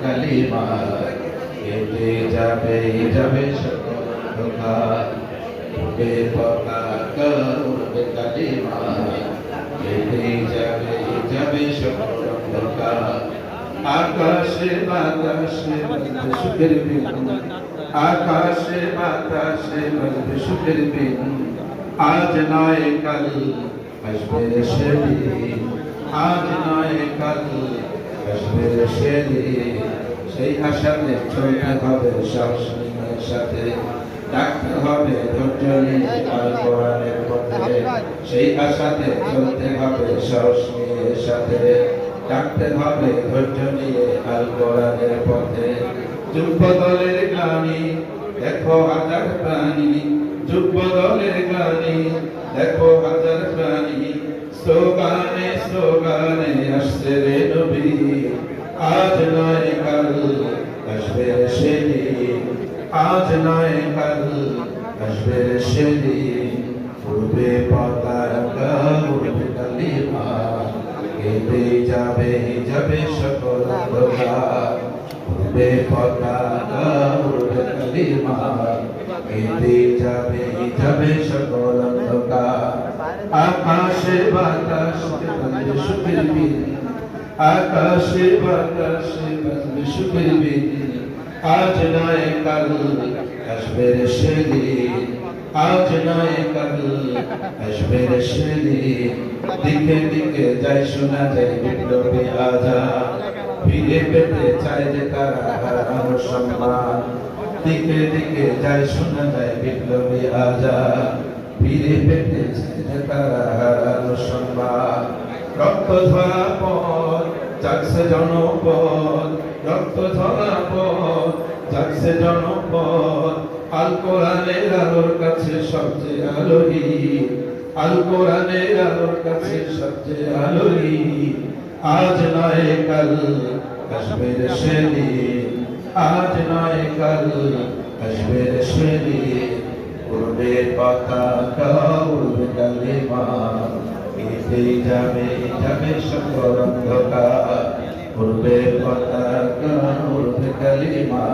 কালিমা কেটে যাবে যাবে সকল অন্ধকার উঠবে পতাকা উঠবে কালিমা কেটে যাবে যাবে সকল অন্ধকার আকাশে বাতাসে বাজবে সুখের বিন আকাশে বাতাসে বাজবে সুখের বিন আজ নয় কাল আসবে সেদিন আজ নয় কাল আসবে সেদিন সেই আশাতে চলতে হবে সবসময়ের সাথে ডাকতে হবে, ধৈর্য নিয়ে আল কোরআনের সেই আশাতে চলতে হবে সবসময়ের সাথে ডাকতে হবে, ধৈর্য নিয়ে আল কোরআনের পথে। যুব দলের গ্লানি, দেখো হাজার প্রাণী যুব দলের গ্লানি, দেখো হাজার প্রাণী। স্লোগানে স্লোগানে আসছে রে নবী। আজ নয় কাল আসবে সেদিন। আজ নয় কাল আসবে সেদিন। উড়বে পতাকা, উড়বে কালিমা। কেটে যাবে যাবে সকল অন্ধকার উড়বে পতাকা, উড়বে কালিমা। কেটে যাবে যাবে সকল অন্ধকার আকাশে বাতাসে বাজবে সুখের বিন আকাশে বাতাসে বাজবে সুখের বিন আজ নয় কাল আসবে সেদিন। আজ নয় কাল আসবে সেদিন। দিকে দিকে যাই শোনা যায় বিপ্লবী আজা ফিরে পেতে চায় যে তারা সম্মান। দিকে দিকে যাই শোনা যায় বিপ্লবী আজা ফিরে পেতে চায় যে তারা আলোর কাছে সবচেয়ে আলোহী আল কোরআনের আলোর কাছে সবচেয়ে আলোহী আজ নয় কাল কাশ্মীর সেদিন আজ নয় কাল কাশ্মীর সেদিন উড়বে পতাকা উড়বে কালিমা কেটে যাবে যাবে সকল অন্ধকার উড়বে পতাকা উড়বে কালিমা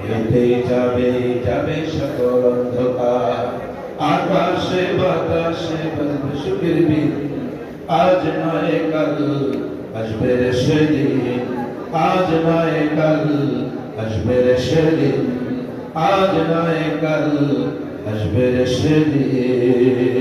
কেটে যাবে যাবে সকল অন্ধকার আকাশে বাতাসে বাজবে সুখের বিন আজ নয় কাল আসবে রে সেদিন আজ নয় কাল আসবে রে সেদিন আজ নয় কাল আসবে রে সেদিন